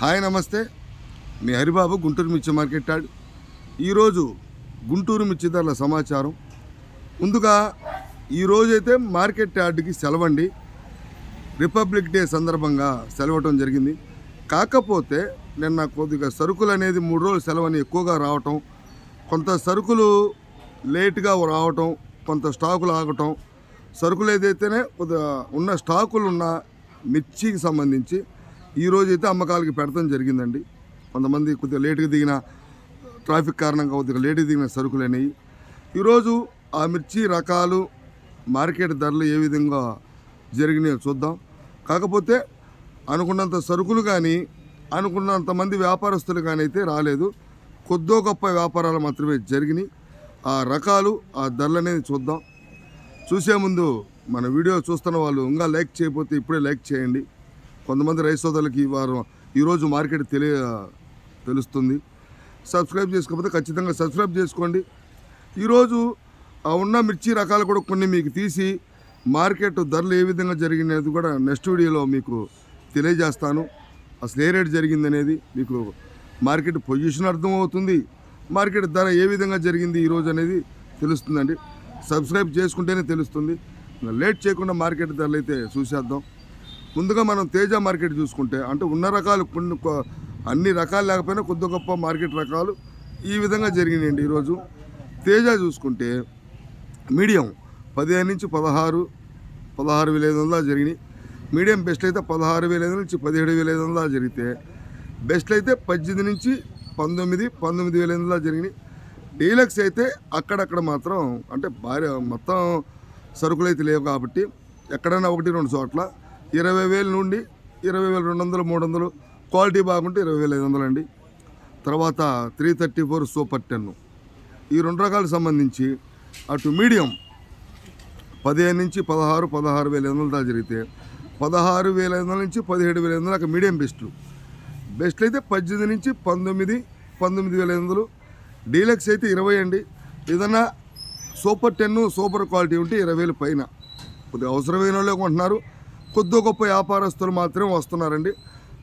Hi నమస్తే. మీ హరిబాబు గుంటూరు మిర్చి market yard ఈరోజు గుంటూరు మిర్చి ధరల సమాచారం. ముందుగా ఈరోజైతే మార్కెట్ యార్డ్కి సెలవండి. రిపబ్లిక్ డే సందర్భంగా సెలవటం జరిగింది. కాకపోతే నిన్న కొద్దిగా సరుకులు అనేది మూడు రోజులు సెలవని ఎక్కువగా రావటం కొంత సరుకులు లేట్గా రావటం కొంత స్టాకులు ఆగటం సరుకులు ఏదైతేనే కొద్దిగా ఉన్న స్టాకులు ఉన్న మిర్చికి సంబంధించి ఈరోజు అయితే అమ్మకాలకి పెడతాం జరిగిందండి. కొంతమంది కొద్దిగా లేటుగా దిగిన ట్రాఫిక్ కారణంగా కొద్దిగా లేటుగా దిగిన సరుకులు అనేవి. ఈరోజు ఆ మిర్చి రకాలు మార్కెట్ ధరలు ఏ విధంగా జరిగినాయో చూద్దాం. కాకపోతే అనుకున్నంత సరుకులు కానీ అనుకున్నంత మంది వ్యాపారస్తులు కానీ అయితే రాలేదు. కొద్దో గొప్ప వ్యాపారాలు మాత్రమే జరిగినాయి. ఆ రకాలు ఆ ధరలు అనేది చూద్దాం. చూసే ముందు మన వీడియో చూస్తున్న వాళ్ళు ఇంకా లైక్ చేయకపోతే ఇప్పుడే లైక్ చేయండి. కొంతమంది రైతు సోదరులకు ఈ వారం ఈరోజు మార్కెట్ తెలియ తెలుస్తుంది. సబ్స్క్రైబ్ చేసుకోకపోతే ఖచ్చితంగా సబ్స్క్రైబ్ చేసుకోండి. ఈరోజు ఉన్న మిర్చి రకాలు కూడా కొన్ని మీకు తీసి మార్కెట్ ధరలు ఏ విధంగా జరిగినది కూడా నెక్స్ట్ వీడియోలో మీకు తెలియజేస్తాను. అసలు ఏ రేట్ జరిగిందనేది మీకు మార్కెట్ పొజిషన్ అర్థమవుతుంది. మార్కెట్ ధర ఏ విధంగా జరిగింది ఈరోజు అనేది తెలుస్తుందండి. సబ్స్క్రైబ్ చేసుకుంటేనే తెలుస్తుంది. లేట్ చేయకుండా మార్కెట్ ధరలు అయితే చూసేద్దాం. ముందుగా మనం తేజ మార్కెట్ చూసుకుంటే అంటే ఉన్న రకాలు కొన్ని అన్ని రకాలు లేకపోయినా కొద్ది గొప్ప మార్కెట్ రకాలు ఈ విధంగా జరిగినాయండి ఈరోజు. తేజ చూసుకుంటే మీడియం పదిహేను నుంచి పదహారు పదహారు వేల ఐదు వందలు జరిగినాయి. మీడియం బెస్ట్ అయితే పదహారు వేల ఐదు నుంచి పదిహేడు వేల ఐదు వందలు జరిగితే బెస్ట్ అయితే పద్దెనిమిది నుంచి పంతొమ్మిది పంతొమ్మిది వేల ఐదు వందలు జరిగినాయి. డీలక్స్ అయితే అక్కడక్కడ మాత్రం అంటే భారీ మొత్తం సరుకులు అయితే లేవు కాబట్టి ఎక్కడైనా ఒకటి రెండు చోట్ల ఇరవై వేల నుండి ఇరవై వేల రెండు వందలు మూడు వందలు. క్వాలిటీ బాగుంటే ఇరవై వేల ఐదు వందలు అండి. తర్వాత three thirty four super ten. ఈ రెండు రకాలకు సంబంధించి అటు మీడియం పదిహేను నుంచి పదహారు పదహారు వేల ఐదు వందల దాకా జరిగితే పదహారు వేల ఐదు వందల నుంచి పదిహేడు వేల ఐదు వందలు అక్కడ మీడియం బెస్ట్లు. బెస్ట్ అయితే పద్దెనిమిది నుంచి పంతొమ్మిది పంతొమ్మిది వేల ఐదు వందలు. డీలక్స్ అయితే ఇరవై అండి. ఏదన్నా సూపర్ టెన్ సూపర్ క్వాలిటీ ఉంటే ఇరవై వేలు పైన. కొద్దిగా అవసరమైన వాళ్ళే కొంటున్నారు. కొద్ది గొప్ప వ్యాపారస్తులు మాత్రమే వస్తున్నారండి.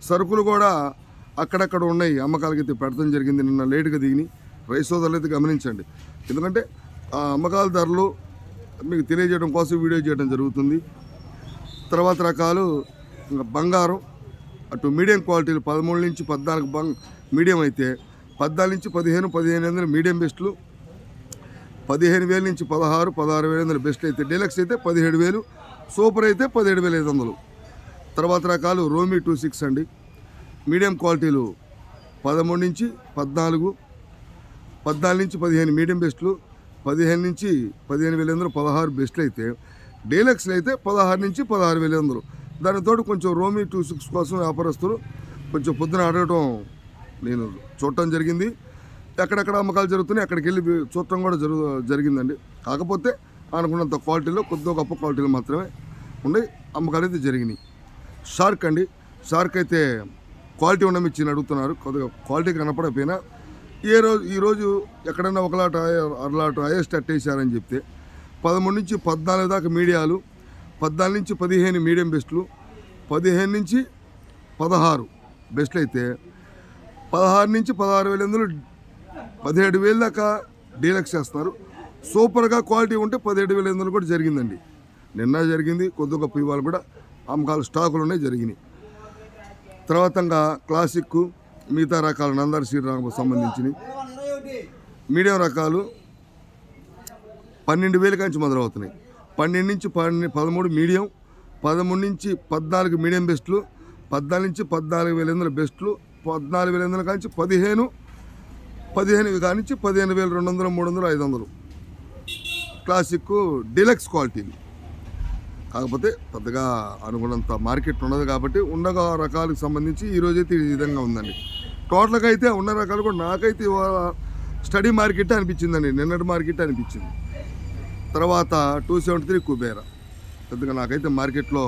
సరుకులు కూడా అక్కడక్కడ ఉన్నాయి. అమ్మకాలకి అయితే పెట్టడం జరిగింది. నిన్న లేటుగా దిగిని రైస్ సోదరులు అయితే గమనించండి. ఎందుకంటే ఆ అమ్మకాల ధరలు మీకు తెలియజేయడం కోసం వీడియో చేయడం జరుగుతుంది. తర్వాత రకాలు ఇంకా బంగారం అటు మీడియం క్వాలిటీలు పదమూడు నుంచి పద్నాలుగు బంగ్ మీడియం అయితే పద్నాలుగు నుంచి పదిహేను పదిహేను వందల మీడియం బెస్ట్లు పదిహేను వేల నుంచి పదహారు పదహారు వేల వందల బెస్ట్ అయితే డీలక్స్ అయితే పదిహేడు వేలు సూపర్ అయితే పదిహేడు వేల ఐదు వందలు. తర్వాత రకాలు రోమీ టూ సిక్స్ అండి. మీడియం క్వాలిటీలు పదమూడు నుంచి పద్నాలుగు పద్నాలుగు నుంచి పదిహేను మీడియం బెస్ట్లు పదిహేను నుంచి పదిహేను వేల వందలు పదహారు బెస్ట్లు అయితే. డీలక్స్లు అయితే పదహారు నుంచి పదహారు వేల వందలు. దానితో కొంచెం రోమీ టూ సిక్స్ కోసం వ్యాపారస్తులు కొంచెం పొద్దున అడగటం నేను చూడటం జరిగింది. ఎక్కడెక్కడ అమ్మకాలు జరుగుతున్నాయి అక్కడికి వెళ్ళి చూడటం కూడా జరుగు జరిగిందండి. కాకపోతే అనుకున్నంత క్వాలిటీలో కొద్దిగా గొప్ప క్వాలిటీలు మాత్రమే ఉండి అమ్మకాలు అయితే జరిగినాయి. షార్క్ అండి. షార్క్ అయితే క్వాలిటీ ఉన్న మిర్చిని అడుగుతున్నారు. కొద్దిగా క్వాలిటీ కనపడకపోయినా ఏ రోజు ఈరోజు ఎక్కడైనా ఒకలాట అరలాట హైయెస్ట్ అట్టేసారని చెప్తే పదమూడు నుంచి పద్నాలుగు దాకా మీడియాలు పద్నాలుగు నుంచి పదిహేను మీడియం బెస్ట్లు పదిహేను నుంచి పదహారు బెస్ట్లు అయితే పదహారు నుంచి పదహారు వేల ఎందులో పదిహేడు వేల దాకా డీలక్స్ చేస్తున్నారు. సూపర్గా క్వాలిటీ ఉంటే పదిహేడు వేల ఎందులో కూడా జరిగిందండి. నిన్న జరిగింది కొద్ది గొప్ప ఇవాళ కూడా అమ్మకాలు స్టాకులు ఉన్నాయి జరిగినాయి. తర్వాతంగా క్లాసిక్ మిగతా రకాలు నందారి శ్రీరామకు సంబంధించినవి. మీడియం రకాలు పన్నెండు వేల కంచి మొదలవుతున్నాయి. పన్నెండు నుంచి పన్నెండు పదమూడు మీడియం పదమూడు నుంచి పద్నాలుగు మీడియం బెస్ట్లు పద్నాలుగు నుంచి పద్నాలుగు వేల ఎనిమిది బెస్ట్లు పద్నాలుగు వేల ఎనిమిది కాంచి పదిహేను పదిహేను కానించి పదిహేను వేల రెండు వందలు మూడు వందలు ఐదు వందలు. క్లాసిక్ డీలక్స్ క్వాలిటీలు. కాకపోతే పెద్దగా అనుకున్నంత మార్కెట్ ఉండదు కాబట్టి ఉన్న రకాలకు సంబంధించి ఈరోజు అయితే ఈ విధంగా ఉందండి. టోటల్గా అయితే ఉన్న రకాలు కూడా నాకైతే ఇవాళ స్టడీ మార్కెట్ అనిపించిందండి. నిన్నటి మార్కెట్ అనిపించింది. తర్వాత టూ సెవెంటీ త్రీ కుబేరా. పెద్దగా నాకైతే మార్కెట్లో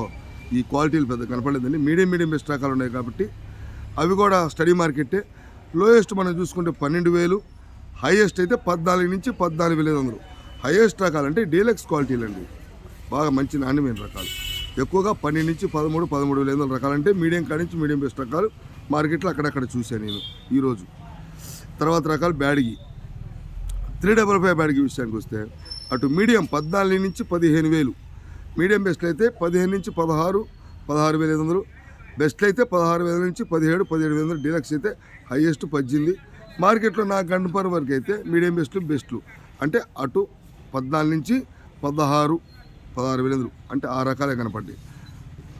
ఈ క్వాలిటీలు పెద్ద కనపడలేదండి. మీడియం మీడియం బెస్ట్ రకాలు ఉన్నాయి కాబట్టి అవి కూడా స్టడీ మార్కెట్టే లోయెస్ట్ మనం చూసుకుంటే పన్నెండు వేలు హైయెస్ట్ అయితే పద్నాలుగు నుంచి పద్నాలుగు వేల ఐదు వందలు. హైయెస్ట్ రకాలు అంటే డీలక్స్ క్వాలిటీలు అండి బాగా మంచి నాణ్యమైన రకాలు. ఎక్కువగా పన్నెండు నుంచి పదమూడు పదమూడు వేల ఐదు రకాలంటే రకాలు అంటే మీడియం కాడి నుంచి మీడియం బెస్ట్ రకాలు మార్కెట్లో అక్కడక్కడ చూశాను నేను ఈరోజు. తర్వాత రకాలు Byadgi. Three double five Byadgi విషయానికి వస్తే అటు మీడియం పద్నాలుగు నుంచి పదిహేను వేలు. మీడియం బెస్ట్లు అయితే పదిహేను నుంచి పదహారు పదహారు వేల ఐదు వందలు. బెస్ట్లు అయితే పదహారు వేల నుంచి పదిహేడు పదిహేడు వేల వందలు డీలక్స్ అయితే హైయెస్ట్ పద్దెనిమిది. మార్కెట్లో నా గంటపర వరకు అయితే మీడియం బెస్ట్లు బెస్ట్లు. అంటే అటు పద్నాలుగు నుంచి పదహారు పదహారు వేల అంటే ఆ రకాలే కనపడ్డాయి.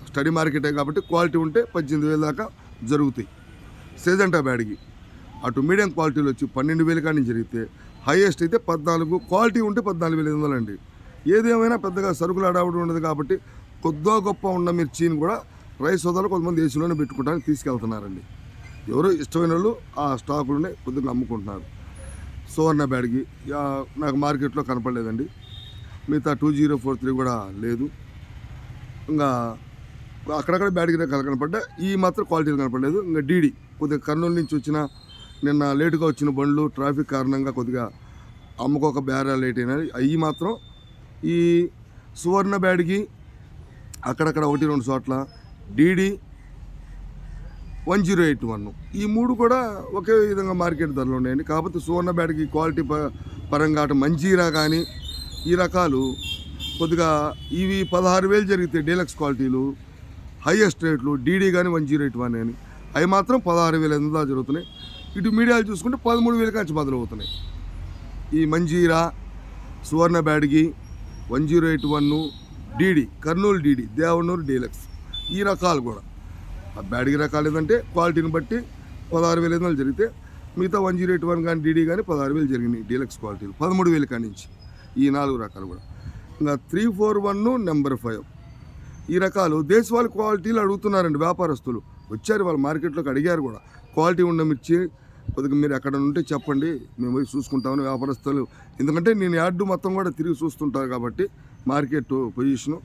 స్టడీ మార్కెటే కాబట్టి క్వాలిటీ ఉంటే పద్దెనిమిది వేల దాకా జరుగుతాయి. సేజంటా బ్యాడ్కి. అటు మీడియం క్వాలిటీలో వచ్చి పన్నెండు వేలు కానీ జరిగితే హైయెస్ట్ అయితే పద్నాలుగు క్వాలిటీ ఉంటే పద్నాలుగు వేల ఐదు వందలు అండి. ఏదేమైనా పెద్దగా సరుకులు అడావిడి ఉండదు కాబట్టి కొద్దో గొప్ప ఉన్న మిర్చిని కూడా రైస్ సోదాలు కొంతమంది ఏసీలోనే పెట్టుకుంటానికి తీసుకెళ్తున్నారండి. ఎవరో ఇష్టమైన వాళ్ళు ఆ స్టాకులనే కొద్దిగా అమ్ముకుంటున్నారు. సువర్ణ బ్యాడ్కి. నాకు మార్కెట్లో కనపడలేదండి. మిగతా టూ జీరో ఫోర్ త్రీ కూడా లేదు. ఇంకా అక్కడక్కడ బ్యాడ్కి రకాలు కనపడ్డా ఈ మాత్రం క్వాలిటీలు కనపడలేదు. ఇంకా డీడీ కొద్దిగా కర్నూలు నుంచి వచ్చిన నిన్న లేటుగా వచ్చిన బండ్లు ట్రాఫిక్ కారణంగా కొద్దిగా అమ్ముకోక బేరా లేట్ అయినాయి అవి మాత్రం ఈ సువర్ణ బ్యాడ్కి అక్కడక్కడ ఒకటి రెండు చోట్ల DD one zero eight one. ఈ మూడు కూడా ఒకే విధంగా మార్కెట్ ధరలు ఉన్నాయండి. కాకపోతే సువర్ణ బ్యాడ్కి క్వాలిటీ ప- పరంగా అటు మంజీరా కానీ ఈ రకాలు కొద్దిగా ఇవి పదహారు వేలు జరిగితే డీలక్స్ క్వాలిటీలు హైయెస్ట్ రేట్లు డీడీ కానీ వన్ జీరో ఎయిట్ వన్ అని. అవి మాత్రం పదహారు వేల ఎనిమిదిలో జరుగుతున్నాయి. ఇటు మీడియాలు చూసుకుంటే పదమూడు వేల కాంచి మొదలవుతున్నాయి ఈ Manjira Suvarna Byadgi one zero eight one DD Kurnool DD Devanur deluxe ఈ రకాలు కూడా. ఆ బ్యాడ్కి రకాలు ఏంటంటే క్వాలిటీని బట్టి పదహారు వేల ఐదు వందలు జరిగితే మిగతా వన్ జీరో ఎయిట్ వన్ కానీ డీడీ కానీ పదహారు వేలు జరిగినాయి డీలక్స్ క్వాలిటీలు. పదమూడు వేలు కాడి నుంచి ఈ నాలుగు రకాలు కూడా. ఇంకా three four one number five. ఈ రకాలు దేశవాళి క్వాలిటీలు అడుగుతున్నారండి వ్యాపారస్తులు. వచ్చారు వాళ్ళు మార్కెట్లోకి అడిగారు కూడా. క్వాలిటీ ఉన్న మిర్చి? కొద్దిగా మీరు ఎక్కడ ఉంటే చెప్పండి. మేము పోయి చూసుకుంటామని వ్యాపారస్తులు. ఎందుకంటే నేను యార్డు మొత్తం కూడా తిరిగి చూస్తుంటాను కాబట్టి మార్కెట్ పొజిషను.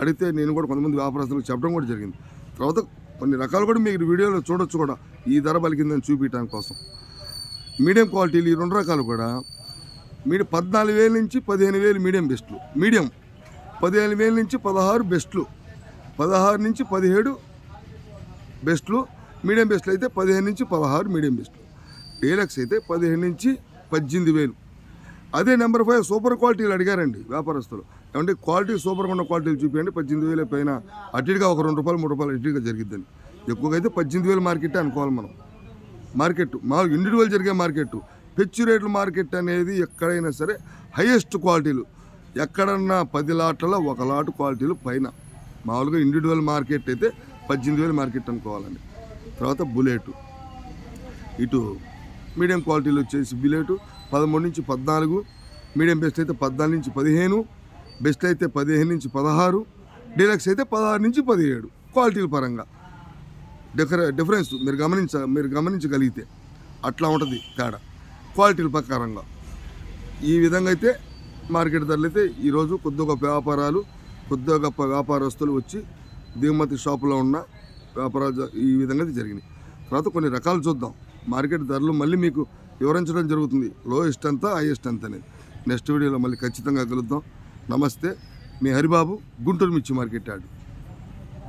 అడిగితే నేను కూడా కొంతమంది వ్యాపారస్తులకు చెప్పడం కూడా జరిగింది. తర్వాత కొన్ని రకాలు కూడా మీరు వీడియోలో చూడొచ్చు కూడా. ఈ ధర పలికిందని చూపించడం కోసం. మీడియం క్వాలిటీలు ఈ రెండు రకాలు కూడా. మీడియం పద్నాలుగు వేల నుంచి పదిహేను వేలు మీడియం బెస్ట్లు. మీడియం పదిహేను వేల నుంచి పదహారు బెస్ట్లు. పదహారు నుంచి పదిహేడు బెస్ట్లు. మీడియం బెస్ట్లు అయితే పదిహేను నుంచి పదహారు మీడియం బెస్ట్లు. డీలక్స్ అయితే పదిహేను నుంచి పద్దెనిమిది వేలు. అదే నెంబర్ ఫైవ్ సూపర్ క్వాలిటీలు అడిగారండి వ్యాపారస్తులు. ఏమంటే క్వాలిటీ సూపర్గా ఉన్న క్వాలిటీలు చూపించండి పద్దెనిమిది వేల పైన అటుగా ఒక రెండు రూపాయలు మూడు రూపాయలు అటుగా జరిగిద్దని ఎక్కువగా అయితే పద్దెనిమిది వేల మార్కెట్ అనుకోవాలి మనం. మార్కెట్ మా ఇండివిజువల్ జరిగే మార్కెట్. పెచ్చు రేట్ల మార్కెట్ అనేది ఎక్కడైనా సరే హైయెస్ట్ క్వాలిటీలు. ఎక్కడన్నా పది లాట్లలో ఒక లాట్ క్వాలిటీలు పైన. మామూలుగా ఇండివిజువల్ మార్కెట్ అయితే పద్దెనిమిది వేల మార్కెట్ అనుకోవాలండి. తర్వాత బుల్లెట్ ఇటు మీడియం క్వాలిటీలు వచ్చేసి బుల్లెట్ పదమూడు నుంచి పద్నాలుగు మీడియం బెస్ట్ అయితే పద్నాలుగు నుంచి పదిహేను బెస్ట్ అయితే పదిహేను నుంచి పదహారు డీలక్స్ అయితే పదహారు నుంచి పదిహేడు క్వాలిటీల పరంగా. డిఫర డిఫరెన్స్ మీరు గమనించ మీరు గమనించగలిగితే అట్లా ఉంటుంది తేడా క్వాలిటీల ప్రకారంగా. ఈ విధంగా అయితే మార్కెట్ ధరలు అయితే ఈరోజు కొద్ది గొప్ప వ్యాపారాలు కొద్ది గొప్ప వ్యాపారస్తులు వచ్చి దిగుమతి షాపులో ఉన్న వ్యాపారాలు ఈ విధంగా అయితే జరిగినాయి. తర్వాత కొన్ని రకాలు చూద్దాం. మార్కెట్ ధరలు మళ్ళీ మీకు వివరించడం జరుగుతుంది. లోయెస్ట్ ఎంత హైయెస్ట్ ఎంత అనేది నెక్స్ట్ వీడియోలో మళ్ళీ ఖచ్చితంగా కలుద్దాం. నమస్తే. మీ హరిబాబు గుంటూరు మిర్చి మార్కెట్ యార్డ్.